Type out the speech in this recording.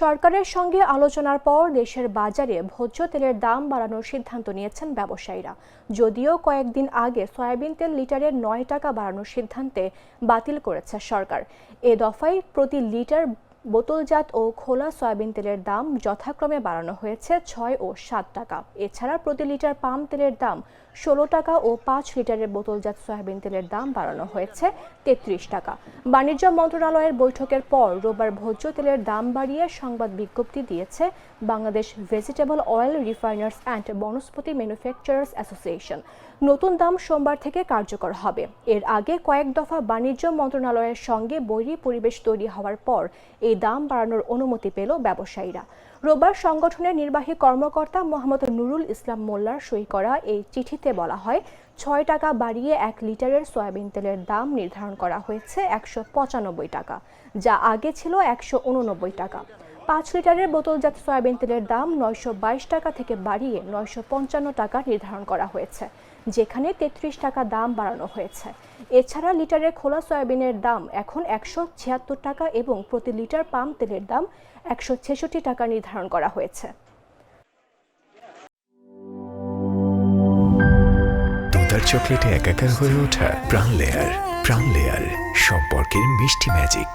সরকারের সঙ্গে আলোচনার পর দেশের বাজারে ভোজ্য তেলের দাম বাড়ানোর সিদ্ধান্ত নিয়েছেন ব্যবসায়ীরা। যদিও কয়েকদিন আগে সয়াবিন তেল লিটারের নয় টাকা বাড়ানোর সিদ্ধান্তে বাতিল করেছে সরকার। এ দফায় প্রতি লিটার বোতলজাত ও খোলা সয়াবিন তেলের দাম যথাক্রমে বাড়ানো হয়েছে ছয় ও সাত টাকা। এছাড়া প্রতি লিটার পাম তেলের দাম ষোলো টাকা ও পাঁচ লিটারের বোতলজাত সয়াবিন তেলের দাম বাড়ানো হয়েছে তেত্রিশ টাকা। বাণিজ্য মন্ত্রণালয়ের বৈঠকের পর রোববার ভোজ্য তেলের দাম বাড়িয়ে সংবাদ বিজ্ঞপ্তি দিয়েছে Bangladesh vegetable oil refiners and vanaspati manufacturers association. নতুন দাম সোমবার থেকে কার্যকর হবে। এর আগে কয়েক দফা বাণিজ্য মন্ত্রণালয়ের সঙ্গে বৈরী পরিবেশ তৈরি হওয়ার পর এই দাম বাড়ানোর অনুমতি পেল ব্যবসায়ীরা। রোববার সংগঠনের নির্বাহী কর্মকর্তা মোহাম্মদ নুরুল ইসলাম মোল্লার সই করা এই চিঠিতে বলা হয়, ছয় টাকা বাড়িয়ে এক লিটারের সয়াবিন তেলের দাম নির্ধারণ করা হয়েছে একশো পঁচানব্বই টাকা, যা আগে ছিল একশো উননব্বই টাকা। পাঁচ লিটারের বোতলজাত সয়াবিন তেলের দাম নয়শো বাইশ টাকা থেকে বাড়িয়ে নয়শো পঞ্চান্ন টাকা নির্ধারণ করা হয়েছে, যেখানে তেত্রিশ টাকা দাম বাড়ানো হয়েছে। এছাড়া লিটারের খোলা সয়াবিনের দাম এখন একশো ছিয়াত্তর টাকা এবং প্রতি লিটার পাম তেলের দাম একশো ছেষট্টি টাকা নির্ধারণ করা হয়েছে। দুধার চকলেটে একাকার হয়ে ওঠা প্রাণ লেয়ার প্রাণ লেয়ার, সম্পর্কের মিষ্টি ম্যাজিক।